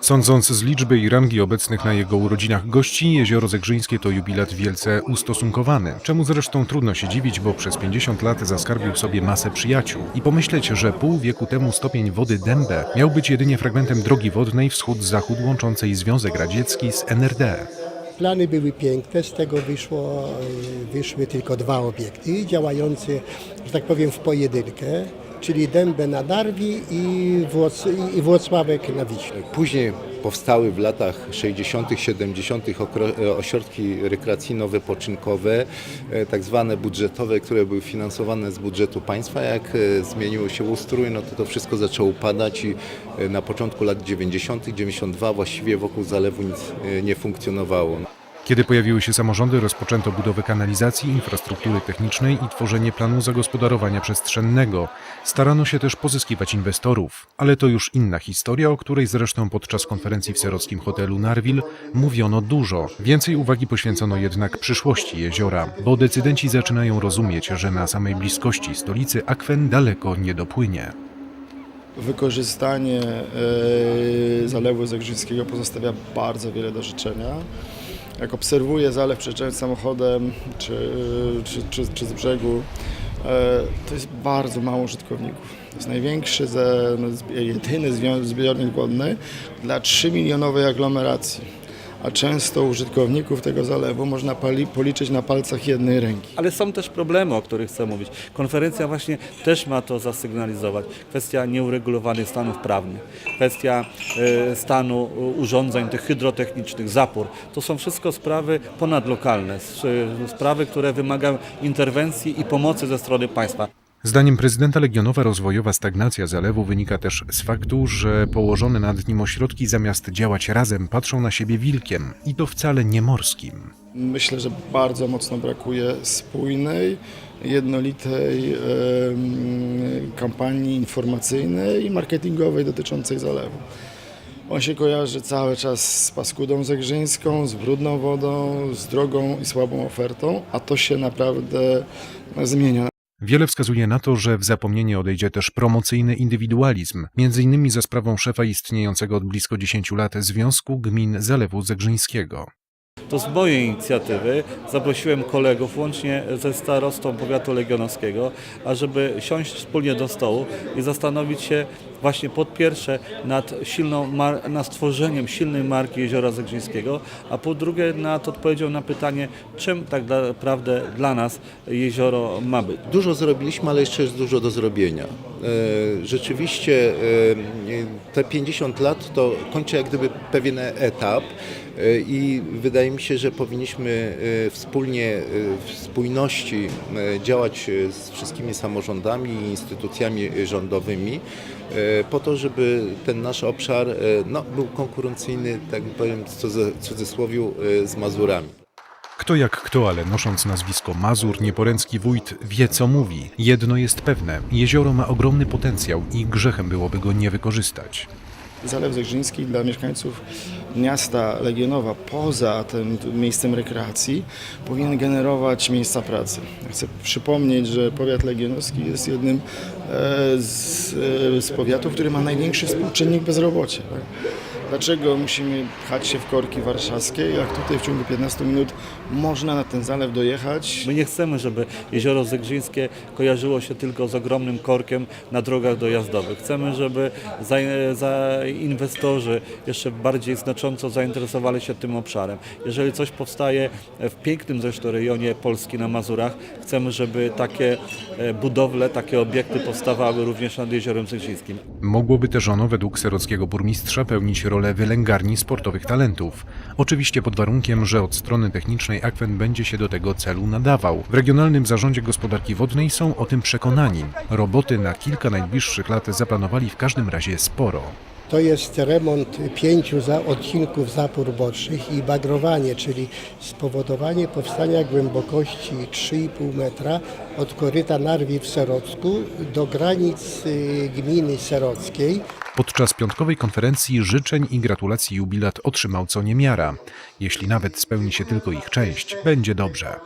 Sądząc z liczby i rangi obecnych na jego urodzinach gości, jezioro Zegrzyńskie to jubilat wielce ustosunkowany, czemu zresztą trudno się dziwić, bo przez 50 lat zaskarbił sobie masę przyjaciół. I pomyśleć, że pół wieku temu stopień wody Dębe miał być jedynie fragmentem drogi wodnej wschód-zachód łączącej Związek Radziecki z NRD. Plany były piękne, z tego wyszło, wyszły tylko dwa obiekty działające, że tak powiem, w pojedynkę, czyli Dębę na Darwi i, Włoc i Włocławek na Wiśle. Później powstały w latach 60., 70. okro- e, ośrodki rekreacyjno-wypoczynkowe, e, tak zwane budżetowe, które były finansowane z budżetu państwa. Jak e, zmienił się ustrój, no to to wszystko zaczęło upadać i na początku lat 90., 92 właściwie wokół zalewu nic nie funkcjonowało. Kiedy pojawiły się samorządy, rozpoczęto budowę kanalizacji, infrastruktury technicznej i tworzenie planu zagospodarowania przestrzennego. Starano się też pozyskiwać inwestorów, ale to już inna historia, o której zresztą podczas konferencji w serockim hotelu Narwil mówiono dużo. Więcej uwagi poświęcono jednak przyszłości jeziora, bo decydenci zaczynają rozumieć, że na samej bliskości stolicy akwen daleko nie dopłynie. Wykorzystanie e, Zalewu Zegrzyńskiego pozostawia bardzo wiele do życzenia. Jak obserwuję zalew przejeżdżając samochodem czy, czy, czy, czy z brzegu, e, to jest bardzo mało użytkowników. To jest największy, no, jedyny zbiornik wodny dla 3 milionowej aglomeracji. A często użytkowników tego zalewu można policzyć na palcach jednej ręki. Ale są też problemy, o których chcę mówić. Konferencja właśnie też ma to zasygnalizować. Kwestia nieuregulowanych stanów prawnych, kwestia e, stanu e, urządzeń tych hydrotechnicznych, zapór. To są wszystko sprawy ponadlokalne, e, sprawy, które wymagają interwencji i pomocy ze strony państwa. Zdaniem prezydenta Legionowa rozwojowa stagnacja zalewu wynika też z faktu, że położone nad nim ośrodki zamiast działać razem patrzą na siebie wilkiem i to wcale nie morskim. Myślę, że bardzo mocno brakuje spójnej, jednolitej kampanii informacyjnej i marketingowej dotyczącej zalewu. On się kojarzy cały czas z paskudą zegrzyńską, z brudną wodą, z drogą i słabą ofertą, a to się naprawdę zmienia. Wiele wskazuje na to, że w zapomnienie odejdzie też promocyjny indywidualizm, innymi za sprawą szefa istniejącego od blisko 10 lat Związku Gmin Zalewu Zegrzyńskiego. To z mojej inicjatywy zaprosiłem kolegów, łącznie ze starostą powiatu legionowskiego, ażeby siąść wspólnie do stołu i zastanowić się właśnie po pierwsze nad, silną nad stworzeniem silnej marki Jeziora Zegrzyńskiego, a po drugie nad odpowiedzią na pytanie, czym tak naprawdę dla nas jezioro ma być. Dużo zrobiliśmy, ale jeszcze jest dużo do zrobienia. E, Rzeczywiście e, te 50 lat to kończy jak gdyby pewien etap e, i wydaje mi się, że powinniśmy wspólnie, w spójności działać z wszystkimi samorządami i instytucjami rządowymi po to, żeby ten nasz obszar e, no, był konkurencyjny, tak powiem w cudzysłowiu, e, z Mazurami. Kto jak kto, ale nosząc nazwisko Mazur, nieporęcki wójt wie co mówi. Jedno jest pewne, jezioro ma ogromny potencjał i grzechem byłoby go nie wykorzystać. Zalew Zegrzyński dla mieszkańców miasta Legionowa poza tym miejscem rekreacji powinien generować miejsca pracy. Chcę przypomnieć, że powiat legionowski jest jednym e, z, e, z powiatów, który ma największy współczynnik bezrobocia. Dlaczego musimy pchać się w korki warszawskie, jak tutaj w ciągu 15 minut można na ten zalew dojechać? My nie chcemy, żeby jezioro Zegrzyńskie kojarzyło się tylko z ogromnym korkiem na drogach dojazdowych. Chcemy, żeby za, za inwestorzy jeszcze bardziej znacząco zainteresowali się tym obszarem. Jeżeli coś powstaje w pięknym zresztą rejonie Polski na Mazurach, chcemy, żeby takie e, budowle, takie obiekty powstawały również nad jeziorem Zegrzyńskim. Mogłoby też ono, według serockiego burmistrza, pełnić rolę wylęgarni sportowych talentów. Oczywiście pod warunkiem, że od strony technicznej akwen będzie się do tego celu nadawał. W Regionalnym Zarządzie Gospodarki Wodnej są o tym przekonani. Roboty na kilka najbliższych lat zaplanowali w każdym razie sporo. To jest remont pięciu odcinków zapór bocznych i bagrowanie, czyli spowodowanie powstania głębokości 3,5 metra od koryta Narwi w Serocku do granic y, gminy serockiej. Podczas piątkowej konferencji życzeń i gratulacji jubilat otrzymał co niemiara. Jeśli nawet spełni się tylko ich część, będzie dobrze.